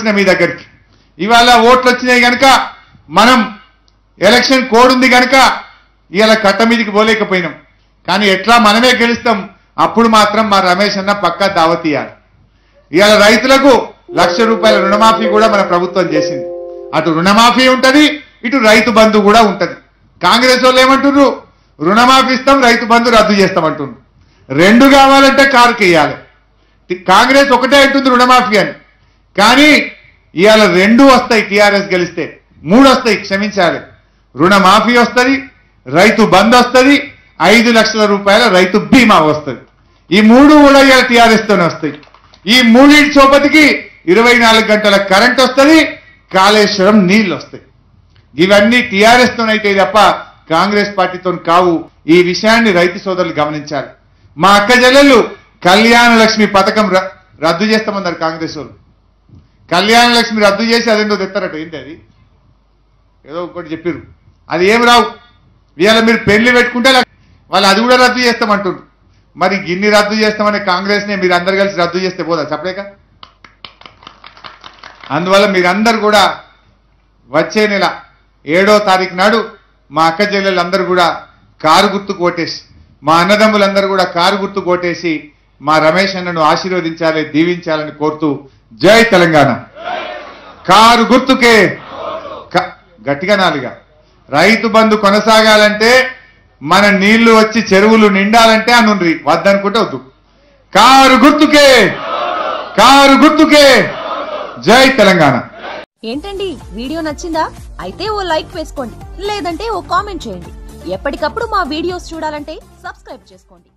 వచ్చిన మీ దగ్గరికి. ఇవాళ ఓట్లు వచ్చినాయి గనక మనం ఎలక్షన్ కోడ్ ఉంది గనక ఇవాళ కట్ట మీదకి పోలేకపోయినాం. కానీ ఎట్లా మనమే గెలుస్తాం అప్పుడు మాత్రం మా రమేష్ అన్న పక్కా దావతీయాలి ఇవాళ రైతులకు లక్ష రూపాయల రుణమాఫీ కూడా మన ప్రభుత్వం చేసింది. అటు రుణమాఫీ ఉంటది ఇటు రైతు బంధు కూడా ఉంటది. కాంగ్రెస్ వాళ్ళు ఏమంటున్నారు రుణమాఫీ ఇస్తాం రైతు బంధు రద్దు చేస్తామంటున్నారు రెండు కావాలంటే కారుకి వేయాలి కాంగ్రెస్ ఒకటే అంటుంది రుణమాఫీ అని. కానీ ఇవాళ రెండు వస్తాయి టీఆర్ఎస్ గెలిస్తే మూడు వస్తాయి క్షమించాలి. రుణమాఫీ వస్తుంది రైతు బంద్ వస్తుంది ఐదు లక్షల రూపాయల రైతు బీమా వస్తుంది. ఈ మూడు కూడా ఇవాళ టీఆర్ఎస్తోనే వస్తాయి. ఈ మూడింటి చోపతికి ఇరవై నాలుగు గంటల కరెంట్ వస్తుంది కాళేశ్వరం నీళ్ళు వస్తాయి. ఇవన్నీ టీఆర్ఎస్ తోనైతే తప్ప కాంగ్రెస్ పార్టీతో కావు. ఈ విషయాన్ని రైతు సోదరులు గమనించాలి. మా అక్క జల్లెళ్ళు కళ్యాణ లక్ష్మి పథకం ర- రద్దు చేస్తామన్నారు కాంగ్రెస్ వాళ్ళు. కళ్యాణ లక్ష్మి రద్దు చేసి అదేందో తెస్తారట ఏంటి అది? ఏదో ఒకటి చెప్పారు అది ఏం రావు. ఇవాళ మీరు పెళ్ళి పెట్టుకుంటే వాళ్ళు అది కూడా రద్దు చేస్తామంటుండ్రు. మరి గిన్ని రద్దు చేస్తామని కాంగ్రెస్నే మీరు అందరు కలిసి రద్దు చేస్తే పోదా? చెప్పలేక? అందువల్ల మీరందరు కూడా వచ్చే నెల ఏడో తారీఖు నాడు మా అక్క చెల్లెళ్ళందరూ కూడా కారు గుర్తు కోటేసి మా అన్నదమ్ములందరూ కూడా కారు గుర్తు కోటేసి మా రమేష్ అన్నను ఆశీర్వదించాలి దీవించాలని కోరుతూ జై తెలంగాణ. కారు గుర్తుకే. క- గట్టిగా నాలుగా. రైతు బంధు కొనసాగాలంటే మన నీళ్ళు వచ్చి చెరువులు నిండాలంటే అనుండ్రి. వద్దనుకుంటే వద్దు. కారు గుర్తుకే. కారు గుర్తుకే. జై తెలంగాణ. ఏంటండి? వీడియో నచ్చిందా? అయితే ఓ లైక్ వేసుకోండి. లేదంటే ఓ కామెంట్ చేయండి. ఎప్పటికప్పుడు మా వీడియోస్ చూడాలంటే సబ్స్క్రైబ్ చేసుకోండి.